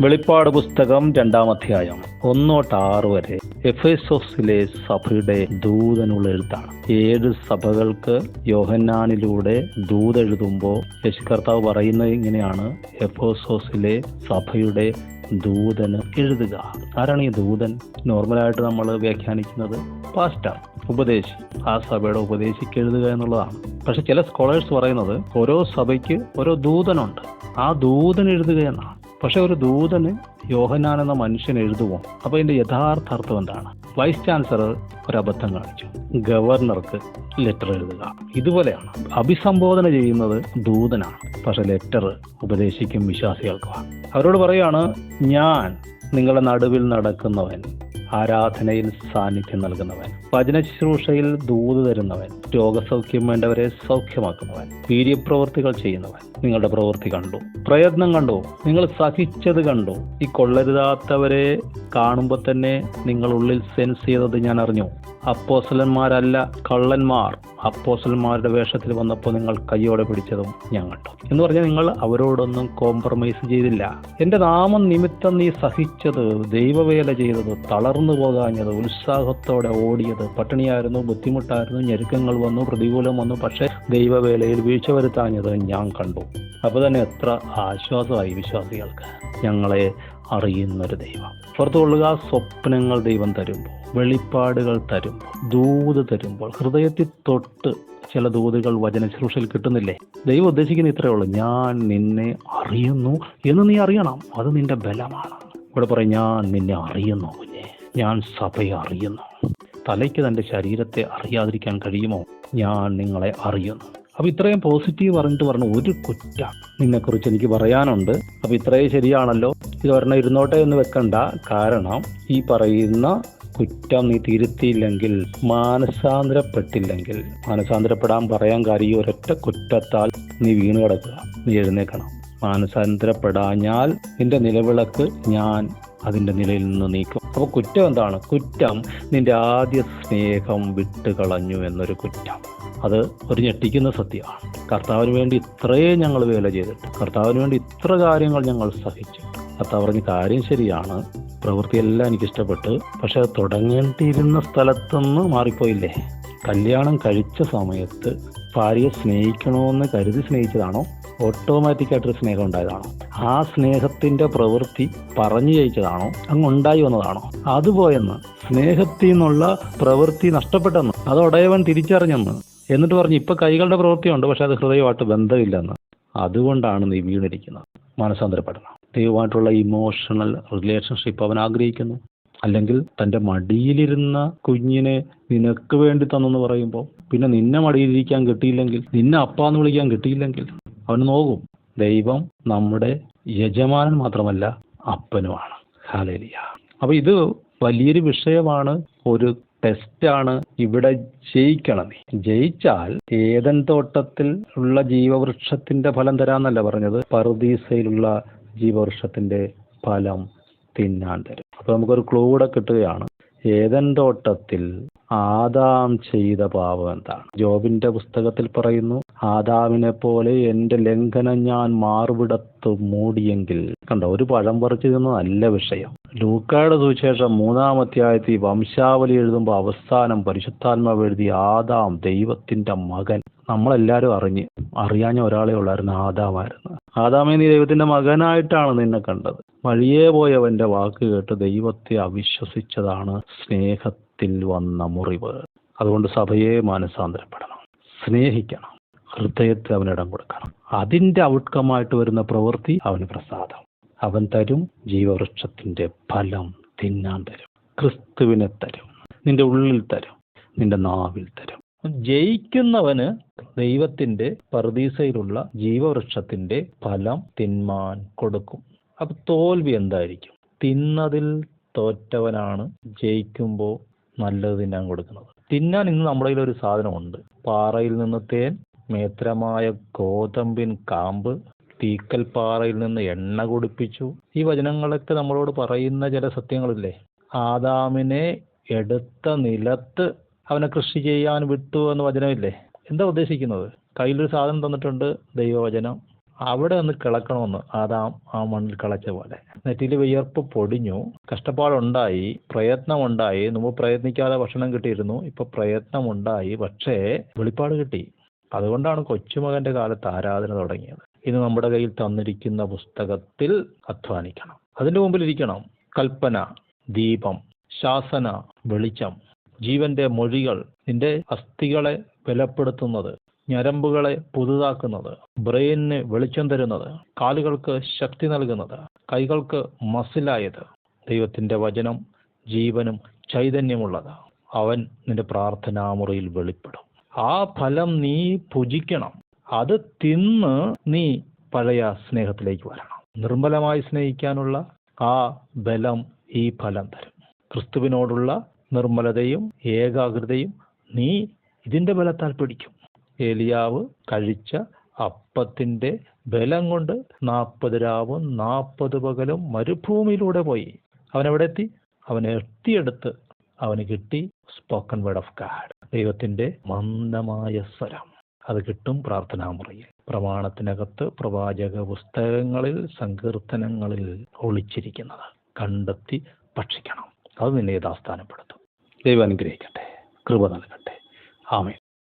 വെളിപ്പാട് പുസ്തകം രണ്ടാം അധ്യായം ഒന്നോട്ട് ആറ് വരെ എഫേസോസിലെ സഭയുടെ ദൂതനുള്ള എഴുത്താണ് ഏഴ് സഭകൾക്ക് യോഹന്നാനിലൂടെ ദൂതെഴുതുമ്പോൾ യേശു കർത്താവ് പറയുന്നത് ഇങ്ങനെയാണ്. എഫോസോസിലെ സഭയുടെ ദൂതന് എഴുതുക. ആരാണ് ഈ ദൂതൻ? നോർമലായിട്ട് നമ്മൾ വ്യാഖ്യാനിക്കുന്നത് പാസ്റ്റർ ഉപദേശി. ആ സഭയുടെ ഉപദേശിക്ക് എഴുതുക എന്നുള്ളതാണ്. പക്ഷെ ചില സ്കോളേഴ്സ് പറയുന്നത് ഓരോ സഭയ്ക്ക് ഓരോ ദൂതനുണ്ട്. ആ ദൂതൻ എഴുതുക എന്നാണ്. പക്ഷെ ഒരു ദൂതന് യോഹനാൻ എന്ന മനുഷ്യൻ എഴുതുമോ അപ്പൊ ഇതിന്റെ യഥാർത്ഥ അർത്ഥം എന്താണ്? വൈസ് ചാൻസലർ ഒരു അബദ്ധം കാണിച്ചു. ഗവർണർക്ക് ലെറ്റർ എഴുതുക. ഇതുപോലെയാണ്. അഭിസംബോധന ചെയ്യുന്നത് ദൂതനാണ്. പക്ഷെ ലെറ്റർ ഉപദേശിക്കും വിശ്വാസികൾക്കുമാണ്. അവരോട് പറയാണ് ഞാൻ നിങ്ങളുടെ നടുവിൽ നടക്കുന്നവൻ ആരാധനയിൽ സാന്നിധ്യം നൽകുന്നവൻ വചന ശുശ്രൂഷയിൽ ദൂത് തരുന്നവൻ രോഗസൗഖ്യം വേണ്ടവരെ സൗഖ്യമാക്കുന്നവൻ വീര്യപ്രവൃത്തികൾ ചെയ്യുന്നവൻ. നിങ്ങളുടെ പ്രവൃത്തി കണ്ടു പ്രയത്നം കണ്ടു നിങ്ങൾ സഹിച്ചത് കണ്ടു. ഈ കൊള്ളരുതാത്തവരെ കാണുമ്പോൾ തന്നെ നിങ്ങൾ ഉള്ളിൽ സെൻസ് ചെയ്തത് ഞാൻ അറിഞ്ഞു. അപ്പോസലന്മാരല്ല കള്ളന്മാർ. അപ്പോസലന്മാരുടെ വേഷത്തിൽ വന്നപ്പോൾ നിങ്ങൾ കയ്യോടെ പിടിച്ചതും ഞാൻ കണ്ടു. എന്ന് പറഞ്ഞാൽ നിങ്ങൾ അവരോടൊന്നും കോംപ്രമൈസ് ചെയ്തില്ല. എന്റെ നാമം നിമിത്തം നീ സഹിച്ചത് ദൈവവേല ചെയ്തത് തളർന്നു പോകാഞ്ഞത് ഉത്സാഹത്തോടെ ഓടിയത്. പട്ടിണിയായിരുന്നു ബുദ്ധിമുട്ടായിരുന്നു ഞെരുക്കങ്ങൾ വന്നു പ്രതികൂലം വന്നു പക്ഷേ ദൈവവേലയിൽ വീഴ്ച വരുത്താഞ്ഞത് ഞാൻ കണ്ടു. അപ്പോൾ തന്നെ എത്ര ആശ്വാസമായി വിശ്വാസികൾക്ക്. ഞങ്ങളെ അറിയുന്നൊരു ദൈവം. പുറത്തുകൊള്ളുക സ്വപ്നങ്ങൾ ദൈവം തരുമ്പോൾ വെളിപ്പാടുകൾ തരുമ്പോൾ ദൂത് തരുമ്പോൾ ഹൃദയത്തിൽ തൊട്ട് ചില ദൂതുകൾ വചന ശ്രൂഷയിൽ കിട്ടുന്നില്ലേ? ദൈവം ഉദ്ദേശിക്കുന്ന ഇത്രയേ ഉള്ളൂ. ഞാൻ നിന്നെ അറിയുന്നു എന്ന് നീ അറിയണം. അത് നിന്റെ ബലമാണ്. ഇവിടെ പറയും ഞാൻ നിന്നെ അറിയുന്നു കുഞ്ഞെ. ഞാൻ സഭയെ അറിയുന്നു. തലയ്ക്ക് തന്റെ ശരീരത്തെ അറിയാതിരിക്കാൻ കഴിയുമോ? ഞാൻ നിങ്ങളെ അറിയുന്നു. അപ്പൊ ഇത്രയും പോസിറ്റീവ് പറഞ്ഞിട്ട് പറഞ്ഞു ഒരു കുറ്റ നിന്നെക്കുറിച്ച് എനിക്ക് പറയാനുണ്ട്. അപ്പൊ ഇത്രയും ശരിയാണല്ലോ. ഇത് പറഞ്ഞാൽ ഇരുന്നോട്ടെ എന്ന് വെക്കണ്ട. കാരണം ഈ പറയുന്ന കുറ്റം നീ തിരുത്തിയില്ലെങ്കിൽ മാനസാന്തരപ്പെട്ടില്ലെങ്കിൽ മാനസാന്തരപ്പെടാൻ പറയാൻ കാര്യം ഒരൊറ്റ കുറ്റത്താൽ നീ വീണ് കിടക്കുക. നീ എഴുന്നേക്കണം മാനസാന്തരപ്പെടാഞ്ഞാൽ നിന്റെ നിലവിളക്ക് ഞാൻ അതിന്റെ നിലയിൽ നിന്ന് നീക്കും. അപ്പോൾ കുറ്റം എന്താണ്? കുറ്റം നിന്റെ ആദ്യ സ്നേഹം വിട്ട് കളഞ്ഞു എന്നൊരു കുറ്റം. അത് ഒരു ഞെട്ടിക്കുന്ന സത്യമാണ്. കർത്താവിന് വേണ്ടി ഇത്രയും ഞങ്ങൾ വേല ചെയ്തിട്ട് കർത്താവിന് വേണ്ടി ഇത്ര കാര്യങ്ങൾ ഞങ്ങൾ സഹിച്ചിട്ട് കർത്താവ് പറഞ്ഞ കാര്യം ശരിയാണ്. പ്രവൃത്തിയെല്ലാം എനിക്ക് ഇഷ്ടപ്പെട്ട് പക്ഷെ തുടങ്ങേണ്ടിയിരുന്ന സ്ഥലത്തുനിന്ന് മാറിപ്പോയില്ലേ? കല്യാണം കഴിച്ച സമയത്ത് ഭാര്യയെ സ്നേഹിക്കണമെന്ന് കരുതി സ്നേഹിച്ചതാണോ? ഓട്ടോമാറ്റിക് ആയിട്ടൊരു സ്നേഹം ഉണ്ടായതാണോ? ആ സ്നേഹത്തിന്റെ പ്രവൃത്തി പറഞ്ഞു ജയിച്ചതാണോ? അങ്ങ് ഉണ്ടായി വന്നതാണോ? അതുപോയെന്ന് സ്നേഹത്തിൽ നിന്നുള്ള പ്രവൃത്തി നഷ്ടപ്പെട്ടെന്ന് അത് ഉടയവൻ തിരിച്ചറിഞ്ഞെന്ന് എന്നിട്ട് പറഞ്ഞു ഇപ്പൊ കൈകളുടെ പ്രവൃത്തിയുണ്ട് പക്ഷെ അത് ഹൃദയമായിട്ട് ബന്ധമില്ലെന്ന്. അതുകൊണ്ടാണ് നീ വീണിരിക്കുന്നത്. മാനസാന്തരപ്പെടണം ദൈവമായിട്ടുള്ള ഇമോഷണൽ റിലേഷൻഷിപ്പ് അവൻ ആഗ്രഹിക്കുന്നു. അല്ലെങ്കിൽ തന്റെ മടിയിലിരുന്ന കുഞ്ഞിനെ നിനക്ക് വേണ്ടി തന്നെന്ന് പറയുമ്പോൾ പിന്നെ നിന്നെ മടിയിലിരിക്കാൻ കിട്ടിയില്ലെങ്കിൽ നിന്നെ അപ്പാന്ന് വിളിക്കാൻ കിട്ടിയില്ലെങ്കിൽ അവന് നോക്കും. ദൈവം നമ്മുടെ യജമാനൻ മാത്രമല്ല അപ്പനുമാണ്. ഹാലേലിയ അപ്പൊ ഇത് വലിയൊരു വിഷയമാണ്. ഒരു ടെസ്റ്റാണ് ഇവിടെ ജയിക്കണം ജയിച്ചാൽ ഏതൻ തോട്ടത്തിൽ ഉള്ള ജീവവൃക്ഷത്തിന്റെ ഫലം തരാന്നല്ല പറഞ്ഞത്. പറുദീസയിലുള്ള ജീവവൃക്ഷത്തിന്റെ ഫലം തിന്നാൻ തരും. അപ്പൊ നമുക്കൊരു ക്ലൂ കൂടെ കിട്ടുകയാണ്. ഏതൻ തോട്ടത്തിൽ ആദാം ചെയ്ത പാപം എന്താണ്? ജോബിന്റെ പുസ്തകത്തിൽ പറയുന്നു ആദാമിനെ പോലെ എന്റെ ലംഘനം ഞാൻ മാർവിടത്ത് മൂടിയെങ്കിൽ കണ്ടോ? ഒരു പഴം പറിച്ചു തിന്ന നല്ല വിഷയം. ലൂക്കായുടെ സുവിശേഷം മൂന്നാം അധ്യായത്തിൽ വംശാവലി എഴുതുമ്പോൾ അവസാനം പരിശുദ്ധാത്മാവ് എഴുതി ആദാം ദൈവത്തിന്റെ മകൻ. നമ്മളെല്ലാരും അറിഞ്ഞ് അറിയാഞ്ഞ ഒരാളെ ഉള്ളായിരുന്നു ആദാമായിരുന്നു ആദാമേ നീ ദൈവത്തിന്റെ മകനായിട്ടാണ് നിന്നെ കണ്ടത്. വഴിയേ പോയവന്റെ വാക്ക് കേട്ട് ദൈവത്തെ അവിശ്വസിച്ചതാണ് സ്നേഹത്തിൽ വന്ന മുറിവ്. അതുകൊണ്ട് സഭയെ മാനസാന്തരപ്പെടണം. സ്നേഹിക്കണം. ഹൃദയത്തെ അവനിടം കൊടുക്കണം. അതിന്റെ ഔട്ട്കമായിട്ട് വരുന്ന പ്രവൃത്തി അവന് പ്രസാദം. അവൻ തരും ജീവവൃക്ഷത്തിന്റെ ഫലം തിന്നാൻ തരും. ക്രിസ്തുവിനെ തരും നിന്റെ ഉള്ളിൽ തരും നിന്റെ നാവിൽ തരും. ജയിക്കുന്നവന് ദൈവത്തിന്റെ പർദീസയിലുള്ള ജീവവൃക്ഷത്തിന്റെ ഫലം തിന്മാൻ കൊടുക്കും. അപ്പൊ തോൽവി എന്തായിരിക്കും? തിന്നതിൽ തോറ്റവനാണ് ജയിക്കുമ്പോൾ നല്ലത് തിന്നാൻ കൊടുക്കുന്നത്. തിന്നാൻ ഇന്ന് നമ്മുടെ കയ്യിൽ ഒരു സാധനമുണ്ട്. പാറയിൽ നിന്ന് തേൻ മേത്രമായ ഗോതമ്പിൻ കാമ്പ് തീക്കൽ പാറയിൽ നിന്ന് എണ്ണ കുടിപ്പിച്ചു. ഈ വചനങ്ങളൊക്കെ നമ്മളോട് പറയുന്ന ചില സത്യങ്ങളില്ലേ? ആദാമിനെ എടുത്ത നിലത്ത് അവനെ കൃഷി ചെയ്യാൻ വിട്ടു എന്ന വചനമില്ലേ? എന്താ ഉദ്ദേശിക്കുന്നത്? കയ്യിലൊരു സാധനം തന്നിട്ടുണ്ട് ദൈവവചനം. അവിടെ ഒന്ന് കിളക്കണമെന്ന് ആദാം ആ മണ്ണിൽ കിളച്ച പോലെ. നെറ്റിയിൽ വിയർപ്പ് പൊടിഞ്ഞു കഷ്ടപ്പാടുണ്ടായി പ്രയത്നമുണ്ടായി. മുമ്പ് പ്രയത്നിക്കാതെ ഭക്ഷണം കിട്ടിയിരുന്നു ഇപ്പൊ പ്രയത്നമുണ്ടായി പക്ഷേ വെളിപ്പാട് കിട്ടി. അതുകൊണ്ടാണ് കൊച്ചുമകന്റെ കാലത്ത് ആരാധന തുടങ്ങിയത്. ഇന്ന് നമ്മുടെ കയ്യിൽ തന്നിരിക്കുന്ന പുസ്തകത്തിൽ അധ്വാനിക്കണം. അതിന്റെ മുമ്പിൽ ഇരിക്കണം. കൽപ്പന ദീപം ശാസന വെളിച്ചം ജീവന്റെ മൊഴികൾ നിന്റെ അസ്ഥികളെ ബലപ്പെടുത്തുന്നത് ഞരമ്പുകളെ പുതുതാക്കുന്നത് ബ്രെയിനിന് വെളിച്ചം തരുന്നത് കാലുകൾക്ക് ശക്തി നൽകുന്നത് കൈകൾക്ക് മസിലായത് ദൈവത്തിന്റെ വചനം ജീവനും ചൈതന്യമുള്ളത്. അവൻ നിന്റെ പ്രാർത്ഥനാമുറിയിൽ വെളിപ്പെടും. ആ ഫലം നീ ഭുജിക്കണം അത് തിന്ന് നീ പഴയ സ്നേഹത്തിലേക്ക് വരണം. നിർമ്മലമായി സ്നേഹിക്കാനുള്ള ആ ബലം ഈ ഫലം തരും. ക്രിസ്തുവിനോടുള്ള നിർമ്മലതയും ഏകാഗ്രതയും നീ ഇതിന്റെ ബലത്താൽ പിടിക്കും. ഏലിയാവ് കഴിച്ച അപ്പത്തിന്റെ ബലം കൊണ്ട് നാൽപ്പത് രാവും നാൽപ്പത് പകലും മരുഭൂമിയിലൂടെ പോയി. അവൻ എവിടെ എത്തി? അവനെ എത്തിയെടുത്ത് അവന് കിട്ടി സ്പോക്കൺ വേർഡ് ഓഫ് ഗാഡ് ദൈവത്തിന്റെ മന്ദമായ സ്വരം. അത് കിട്ടും പ്രാർത്ഥനാമുറിയിൽ. പ്രമാണത്തിനകത്ത് പ്രവാചക പുസ്തകങ്ങളിൽ സങ്കീർത്തനങ്ങളിൽ ഒളിച്ചിരിക്കുന്നത് കണ്ടെത്തി ഭക്ഷിക്കണം. അത് നിന്നെ യഥാസ്ഥാനപ്പെടുത്തും. ദൈവം അനുഗ്രഹിക്കട്ടെ. കൃപ നൽകട്ടെ. ആമേ